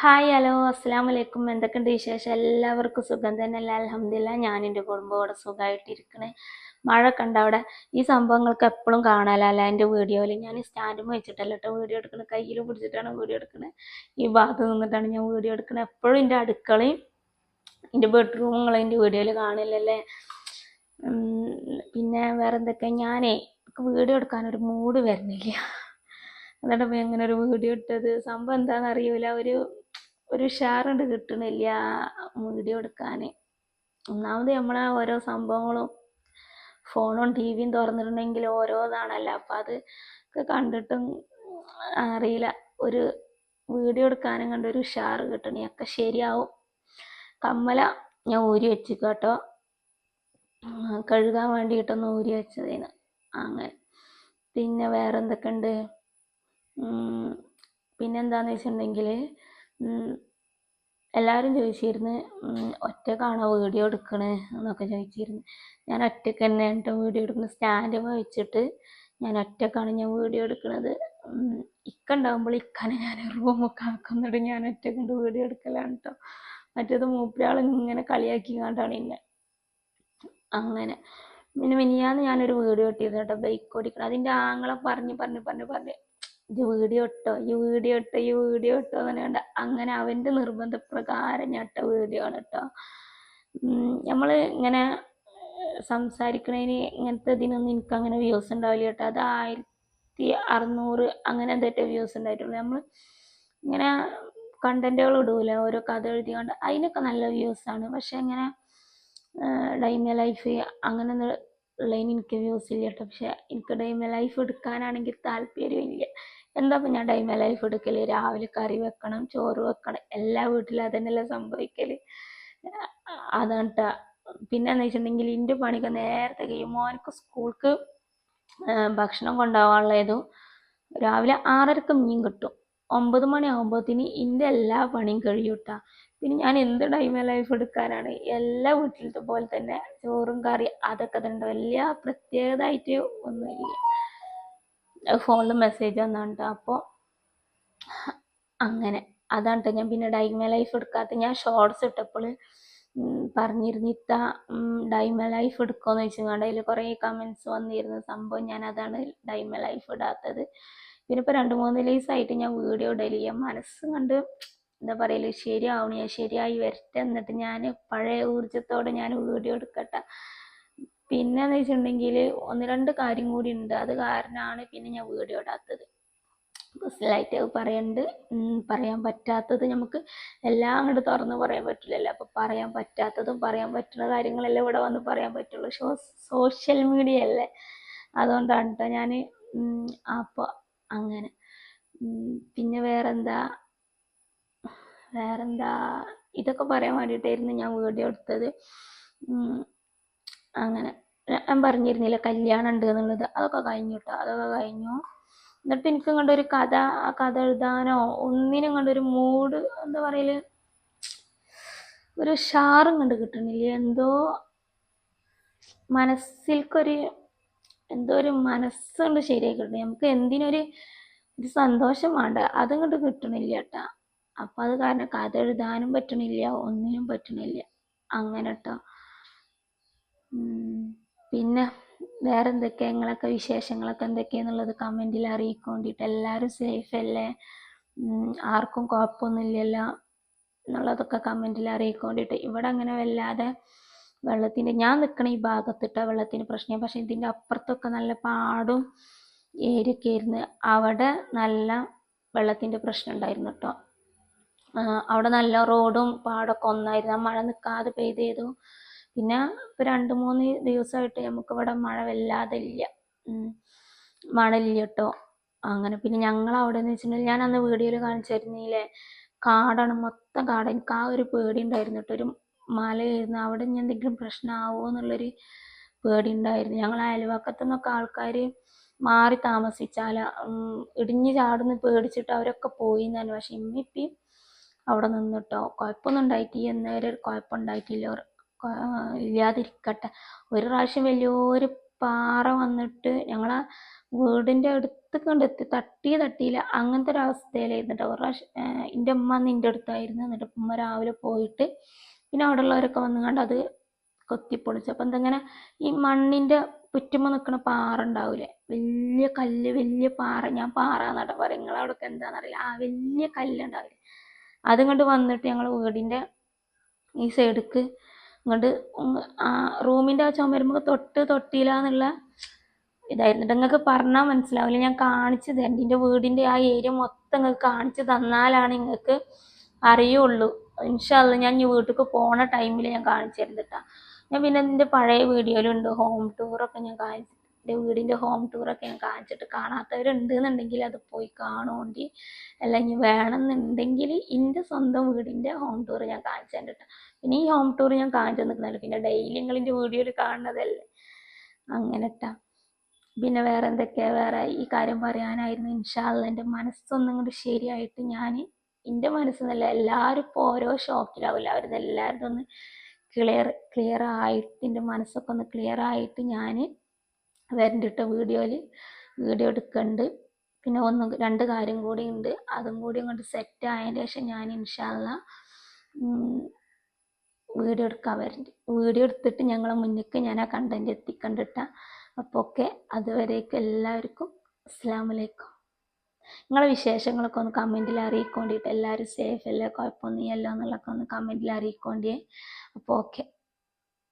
Hi hello അസ്സാം വലൈക്കും എന്തൊക്കെയുണ്ട് വിശേഷം? എല്ലാവർക്കും സുഖം തന്നെ. അല്ല അലഹമില്ല ഞാൻ എന്റെ കുടുംബത്തോടെ സുഖമായിട്ടിരിക്കണേ മഴ കണ്ട അവിടെ? ഈ സംഭവങ്ങൾക്ക് എപ്പോഴും കാണാലല്ല എന്റെ വീഡിയോയിൽ ഞാൻ സ്റ്റാൻഡും വെച്ചിട്ടല്ല കേട്ടോ വീഡിയോ എടുക്കണേ. കയ്യിൽ പിടിച്ചിട്ടാണ് വീഡിയോ എടുക്കണേ. ഈ ഭാഗത്ത് നിന്നിട്ടാണ് ഞാൻ വീഡിയോ എടുക്കണത് എപ്പോഴും എന്റെ അടുക്കളയും എന്റെ ബെഡ്റൂമുകളും എന്റെ വീഡിയോയിൽ കാണില്ലല്ലേ പിന്നെ വേറെ എന്തൊക്കെ ഞാനേ വീഡിയോ എടുക്കാനൊരു മൂഡ് വരുന്നില്ല. എന്നിട്ട് ഇങ്ങനെ ഒരു വീഡിയോ ഇട്ടത്? സംഭവം എന്താണെന്ന് അറിയൂല. ഒരു ഒരു ഉഷാറുണ്ട് കിട്ടണില്ല വീഡിയോ എടുക്കാൻ ഒന്നാമത് നമ്മളെ ഓരോ സംഭവങ്ങളും ഫോണും ടി വിയും തുറന്നിട്ടുണ്ടെങ്കിൽ ഓരോന്നാണല്ലോ. അപ്പം അത് കണ്ടിട്ടും അറിയില്ല. ഒരു വീഡിയോ എടുക്കാനും കണ്ട് ഒരു ഉഷാറ് കിട്ടണേ. ഒക്കെ ശരിയാവും. കമ്മല ഞാൻ ഊരി വെച്ചു കേട്ടോ. കഴുകാൻ വേണ്ടിയിട്ടൊന്ന് ഊരി വെച്ചതേന് അങ്ങനെ. പിന്നെ വേറെ എന്തൊക്കെയുണ്ട് ഉം, പിന്നെന്താന്ന് വെച്ചിട്ടുണ്ടെങ്കിൽ എല്ലാവരും ചോദിച്ചിരുന്നു ഒറ്റക്കാണോ വീഡിയോ എടുക്കണേ എന്നൊക്കെ ചോദിച്ചിരുന്നു. ഞാൻ ഒറ്റയ്ക്ക് തന്നെയാണ് കേട്ടോ വീഡിയോ എടുക്കുന്നത്. സ്റ്റാൻഡ് വെച്ചിട്ട് ഞാൻ ഒറ്റക്കാണ് ഞാൻ വീഡിയോ എടുക്കുന്നത് ഇക്ക ഉണ്ടാകുമ്പോൾ ഇക്കാനെ ഞാൻ റൂമൊക്കെ ആക്കുന്നുണ്ട്. ഞാൻ ഒറ്റക്കൊണ്ട് വീഡിയോ എടുക്കലാണ് കേട്ടോ മറ്റേത് മൂപ്പരാൾ ഇങ്ങനെ കളിയാക്കി കണ്ടാണ് ഇന്നെ അങ്ങനെ. പിന്നെ മിനിയാന്ന് ഞാനൊരു വീഡിയോ ഇട്ടിരുന്നു കേട്ടോ ബൈക്ക് ഓടിക്കണം. അതിന്റെ ആങ്ങളെ പറഞ്ഞ് പറഞ്ഞ് പറഞ്ഞ് പറഞ്ഞ്. ഇത് വീഡിയോ ഇട്ടോ ഈ വീഡിയോ ഇട്ടോ ഈ വീഡിയോ ഇട്ടോ എന്ന് കണ്ട അങ്ങനെ അവന്റെ നിർബന്ധപ്രകാരം ഞട്ട വീഡിയോ ആണ് കേട്ടോ. നമ്മൾ ഇങ്ങനെ സംസാരിക്കണതിന് ഇങ്ങനത്തെ ഇതിനൊന്നും എനിക്ക് അങ്ങനെ വ്യൂസ് ഉണ്ടാവില്ല കേട്ടോ. അത് ആയിരത്തി അറുന്നൂറ് അങ്ങനെ എന്തൊക്കെ വ്യൂസ് ഉണ്ടായിട്ടുള്ളൂ. നമ്മൾ ഇങ്ങനെ കണ്ടന്റുകൾ ഇടൂല ഓരോ കഥ എഴുതി കൊണ്ട് അതിനൊക്കെ നല്ല വ്യൂസ് ആണ്. പക്ഷെ ഇങ്ങനെ ഡൈമ ലൈഫ് അങ്ങനെ ഉള്ളതിന് എനിക്ക് വ്യൂസ് ഇല്ല കേട്ടോ. പക്ഷെ എനിക്ക് ഡൈമ ലൈഫ് എടുക്കാനാണെങ്കിൽ താല്പര്യമില്ല. എന്താ ഞാൻ ഡൈമ ലൈഫ് എടുക്കൽ? രാവിലെ കറി വെക്കണം ചോറ് വെക്കണം. എല്ലാ വീട്ടിലും അതന്നെയല്ലേ സംഭവിക്കൽ. അതാണ് ട്ടാ. പിന്നെ എന്ന് വെച്ചിട്ടുണ്ടെങ്കിൽ എന്റെ പണിക്ക് നേരത്തെ കഴിയും. മോനക്ക് സ്കൂൾക്ക് ഭക്ഷണം കൊണ്ടുപോകാനുള്ളതും രാവിലെ ആറരക്ക് മീൻ കിട്ടും. ഒമ്പത് മണിയാകുമ്പോഴത്തേന് എന്റെ എല്ലാ പണിയും കഴിയും ട്ടാ. പിന്നെ ഞാൻ എന്ത് ടൈം ലൈഫ് എടുക്കാനാണ്? എല്ലാ വീട്ടിലത്തെ പോലെ തന്നെ ചോറും കറി അതൊക്കെ തന്നെ വലിയ പ്രത്യേകതയായിട്ട് ഒന്നുമില്ല. ഫോണിൽ മെസ്സേജ് വന്നാണ് ട്ടോ അപ്പോൾ അങ്ങനെ. അതാണ് ഞാൻ പിന്നെ ഡൈമ ലൈഫ് എടുക്കാത്ത. ഞാൻ ഷോർട്സ് ഇട്ടപ്പോൾ പറഞ്ഞിരുന്നു ഇത്ത ഡൈമ ലൈഫ് എടുക്കുമെന്ന് വെച്ചുകൊണ്ട് അതിൽ കുറേ കമൻസ് വന്നിരുന്ന. സംഭവം ഞാൻ അതാണ് ഡൈമ ലൈഫ് ഇടാത്തത്. പിന്നെ ഇപ്പോൾ രണ്ട് മൂന്ന് ദിവസമായിട്ട് ഞാൻ വീഡിയോ ഇടൽ. ഞാൻ മനസ്സും കണ്ട് എന്താ പറയൽ ശരിയാവണേ ശരിയായി വരട്ടെ എന്നിട്ട് ഞാൻ പഴയ ഊർജത്തോടെ ഞാൻ വീഡിയോ എടുക്കട്ടെ. പിന്നെ എന്ന് വെച്ചിട്ടുണ്ടെങ്കിൽ ഒന്ന് രണ്ട് കാര്യം കൂടി ഉണ്ട്. അത് കാരണമാണ് പിന്നെ ഞാൻ വീഡിയോ ഇടാത്തത്. പേഴ്സണലായിട്ട് പറയണ്ട്. പറയാൻ പറ്റാത്തത് നമുക്ക് എല്ലാം അങ്ങോട്ട് തുറന്ന് പറയാൻ പറ്റില്ലല്ലോ. അപ്പോൾ പറയാൻ പറ്റാത്തതും പറയാൻ പറ്റുന്ന കാര്യങ്ങളെല്ലാം ഇവിടെ വന്ന് പറയാൻ പറ്റുള്ളൂ. ഷോ സോഷ്യൽ മീഡിയ അല്ലേ? അതുകൊണ്ടാണ് കേട്ടോ ഞാൻ അപ്പോൾ അങ്ങനെ. പിന്നെ വേറെന്താ? വേറെന്താ? ഇതൊക്കെ പറയാൻ വേണ്ടിയിട്ടായിരുന്നു ഞാൻ വീഡിയോ എടുത്തത്. അങ്ങനെ. ഞാൻ പറഞ്ഞിരുന്നില്ല കല്യാണം ഉണ്ട് എന്നുള്ളത്? അതൊക്കെ കഴിഞ്ഞു കേട്ടോ അതൊക്കെ കഴിഞ്ഞു. എന്നിട്ട് എനിക്ക് ഒരു കഥ ആ കഥ എഴുതാനോ ഒന്നിനും കണ്ടൊരു മൂഡ് എന്താ പറയൽ? ഒരു ഷാറും കണ്ട് കിട്ടണില്ല എന്തോ മനസ്സിൽക്കൊരു എന്തോ ഒരു മനസ്സുകൊണ്ട് ശരിയായി കിട്ടണേ നമുക്ക് എന്തിനൊരു ഒരു സന്തോഷം വേണ്ട. അതും കണ്ട് കിട്ടണില്ല കേട്ടാ അപ്പം അത് കാരണം കഥ എഴുതാനും പറ്റണില്ല ഒന്നിനും പറ്റണില്ല. അങ്ങനെ കേട്ടോ. പിന്നെ വേറെ എന്തൊക്കെയാ നിങ്ങളൊക്കെ വിശേഷങ്ങളൊക്കെ എന്തൊക്കെയാന്നുള്ളത് കമന്റിൽ അറിയിക്കൊണ്ടിട്ട് എല്ലാവരും സേഫ് അല്ലേ? ആർക്കും കുഴപ്പമൊന്നുമില്ലല്ലോ എന്നുള്ളതൊക്കെ കമന്റിൽ അറിയിക്കൊണ്ടിട്ട്. ഇവിടെ അങ്ങനെ വല്ലാതെ വെള്ളത്തിന്റെ ഞാൻ നിൽക്കണ ഈ ഭാഗത്തിട്ട വെള്ളത്തിന് പ്രശ്നം. പക്ഷേ ഇതിന്റെ അപ്പുറത്തൊക്കെ നല്ല പാടും ഏരിയൊക്കെ ആയിരുന്നു. അവിടെ നല്ല വെള്ളത്തിന്റെ പ്രശ്നം ഉണ്ടായിരുന്നു കേട്ടോ. അവിടെ നല്ല റോഡും പാടൊക്കെ ഒന്നായിരുന്നു. മഴ നിൽക്കാതെ പെയ്ത് ചെയ്തു പിന്നെ ഇപ്പൊ രണ്ട് മൂന്ന് ദിവസമായിട്ട് നമുക്ക് ഇവിടെ മഴ വല്ലാതെ ഇല്ല. ഇല്ല കേട്ടോ അങ്ങനെ പിന്നെ ഞങ്ങൾ അവിടെ എന്ന് വെച്ചിട്ടുണ്ടെങ്കിൽ ഞാൻ അന്ന് വീഡിയോയിൽ കാണിച്ചിരുന്നില്ലേ കാടാണ് മൊത്തം കാട്. എനിക്ക് ആ ഒരു പേടി ഉണ്ടായിരുന്നു കേട്ടോ ഒരു മലയായിരുന്നു. അവിടെ ഇനി എന്തെങ്കിലും പ്രശ്നമാവോ എന്നുള്ളൊരു പേടി ഉണ്ടായിരുന്നു. ഞങ്ങൾ അയൽവക്കത്തു നിന്നൊക്കെ ആൾക്കാർ മാറി താമസിച്ചാൽ ഇടിഞ്ഞു ചാടുന്ന പേടിച്ചിട്ട് അവരൊക്കെ പോയി എന്നാണ് പക്ഷെ ഇമ്മിപ്പി അവിടെ നിന്നിട്ടോ കുഴപ്പമൊന്നും ഉണ്ടായിട്ടില്ല. എന്നവരെ ഒരു കുഴപ്പം ഉണ്ടായിട്ടില്ല. ഒരു കൊ- ഇല്ലാതിരിക്കട്ടെ. ഒരു പ്രാവശ്യം വലിയൊരു പാറ വന്നിട്ട് ഞങ്ങളെ വീടിന്റെ അടുത്ത് കണ്ടെത്തി തട്ടി തട്ടിയില്ല. അങ്ങനത്തെ ഒരു അവസ്ഥയിലായിരുന്നിട്ട്. ഒരു പ്രാവശ്യം എന്റെ ഉമ്മ അന്ന് അടുത്തായിരുന്നു. എന്നിട്ട് ഉമ്മ രാവിലെ പോയിട്ട് പിന്നെ അവിടെ ഉള്ളവരൊക്കെ വന്നു കണ്ട് അത് കൊത്തിപ്പൊളിച്ചു. അപ്പം എന്തെങ്ങനെ ഈ മണ്ണിന്റെ ചുറ്റുമ്പോൾ നിൽക്കുന്ന പാറ ഉണ്ടാവില്ലേ വലിയ കല്ല് വലിയ പാറ. ഞാൻ പാറ എന്നാട്ടോ പറയും. അവിടെ എന്താണെന്നറിയില്ല ആ വലിയ കല്ലുണ്ടാവില്ലേ അതും കൊണ്ട് വന്നിട്ട് ഞങ്ങൾ വീടിന്റെ ഈ സൈഡിക്ക് ഇങ്ങോട്ട് ആ റൂമിന്റെ ആ ചുമരുമ്പോൾ തൊട്ട് തൊട്ടില്ല എന്നുള്ള ഇതായിരുന്നു. നിങ്ങൾക്ക് പറഞ്ഞാൽ മനസ്സിലാവില്ല. ഞാൻ കാണിച്ചു തരാം എന്റെ വീടിന്റെ ആ ഏരിയ മൊത്തം നിങ്ങൾക്ക് കാണിച്ചു തന്നാലാണ് നിങ്ങൾക്ക് അറിയുള്ളൂ. ഇൻഷാല്ല ഞാൻ ഈ വീട്ടിലേക്ക് പോണ ടൈമിൽ ഞാൻ കാണിച്ചു തരുന്നത് ഞാൻ പിന്നെ എന്റെ പഴയ വീഡിയോയിലുണ്ട്. ഹോം ടൂറൊക്കെ ഞാൻ കാണിച്ചു എന്റെ വീടിന്റെ ഹോം ടൂറൊക്കെ ഞാൻ കാണിച്ചിട്ട് കാണാത്തവരുണ്ട് എന്നുണ്ടെങ്കിൽ അത് പോയി കാണുകൊണ്ട് അല്ല ഇനി വേണമെന്നുണ്ടെങ്കിൽ എന്റെ സ്വന്തം വീടിന്റെ ഹോം ടൂർ ഞാൻ കാണിച്ചു തരാം പിന്നെ ഈ ഹോം ടൂർ ഞാൻ കാണിച്ചു തന്നിട്ടുണ്ട് പിന്നെ ഡെയിലി നിങ്ങൾ എന്റെ വീഡിയോയിൽ കാണുന്നതല്ലേ? അങ്ങനെ ട്ടാ പിന്നെ വേറെ എന്തൊക്കെയാ? വേറെ ഈ കാര്യം പറയാനായിരുന്നു. ഇൻഷാല്ല എന്റെ മനസ്സൊന്നും കൂടി ശരിയായിട്ട് ഞാൻ എന്റെ മനസ്സെന്നല്ല എല്ലാവരും ഇപ്പോൾ ഓരോ ഷോക്കിലാവില്ല അവരുടെ എല്ലാവരും ഒന്ന് ക്ലിയർ ക്ലിയർ ആയിട്ട് എന്റെ മനസ്സൊക്കെ ഒന്ന് ക്ലിയർ ആയിട്ട് ഞാൻ വരണ്ടിട്ട വീഡിയോയിൽ വീഡിയോ എടുക്കുന്നുണ്ട് പിന്നെ ഒന്ന് രണ്ട് കാര്യം കൂടി ഉണ്ട്. അതും കൂടി അങ്ങോട്ട് സെറ്റ് ആയതിന് ശേഷം ഞാൻ ഇൻഷാല്ല വീഡിയോ എടുക്കാൻ വരുന്നുണ്ട് വീഡിയോ എടുത്തിട്ട് ഞങ്ങളെ മുന്നിലേക്ക് ഞാൻ ആ കണ്ടന്റ് എത്തിക്കണ്ടിട്ട. അപ്പോൾ ഓക്കെ അതുവരേക്കും എല്ലാവർക്കും അസ്സാം വലൈക്കും നിങ്ങളെ വിശേഷങ്ങളൊക്കെ ഒന്ന് കമന്റിൽ അറിയിക്കൊണ്ടിട്ട് എല്ലാവരും സേഫ് അല്ലേ കുഴപ്പമൊന്നുമില്ലല്ലോ എന്നുള്ളതൊക്കെ ഒന്ന് കമന്റിൽ അറിയിക്കൊണ്ടേ അപ്പോൾ ഓക്കെ